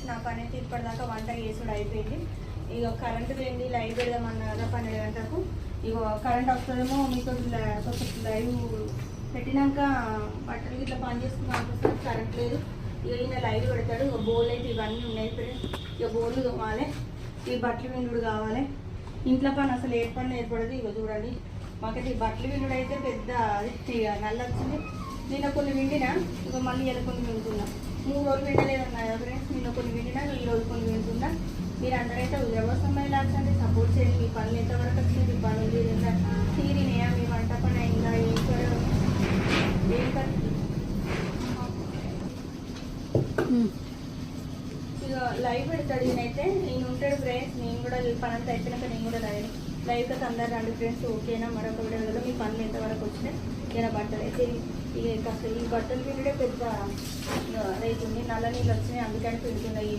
Friends నా పని అయితే ఇప్పటిదాకా వంట చేసుడు అయిపోయింది. ఇక కరెంటు పోయింది లైవ్ పెడదామన్నా కదా పన్నెండు గంటలకు. ఇక కరెంట్ వస్తుందేమో మీకు కొంచెం లైవ్ పెట్టినాక బట్టలు ఇట్లా పని చేసుకున్నాం కరెంట్ లేదు. ఇక ఈయన లైవ్ పెడతాడు. ఇక బోల్ అయితే ఇవన్నీ ఉన్నాయి ఫ్రెండ్స్ ఇక బోర్లు తోమాలి. ఈ బట్టలు విండుడు కావాలి. ఇంట్లో పని అసలు ఏ పని ఏర్పడదు. ఇక చూడండి. మాకైతే ఈ బట్టలు విండు అయితే పెద్ద అది ఇక నల్ల వచ్చింది నిన్న కొన్ని విండినా. ఇక మళ్ళీ ఇలా కొన్ని వింటున్నా. మూడు రోజులు వింటలేదు నిన్న కొన్ని విండినా ఈ రోజు కొన్ని వింటున్నా మీరు అందరైతే ఉద్యోగం లాక్స్ అంటే సపోర్ట్ చేయండి. మీ పనులు ఎంతవరకు వచ్చింది పనులు తీరిందా తీరినాయా మీ వంట పని అయిందా ఏం? ఇక లైవ్ పెడతాడు ఈయనైతే నేను ఉంటాడు ఫ్రెండ్స్ నేను కూడా ఈ పని అంతా అయిపోయినాక నేను కూడా లైవ్ లైవ్ అందరు రండి ఫ్రెండ్స్ ఓకేనా? మరొక వీడియోలో మీ పనులు ఎంతవరకు వచ్చినాయి ఇలా బట్టలు అయితే కాస్త ఈ బట్టలు పిండిడే పెద్ద రైతు ఉంది నల్ల నీళ్ళు వచ్చినాయి అందుకని పిండుతున్నాయి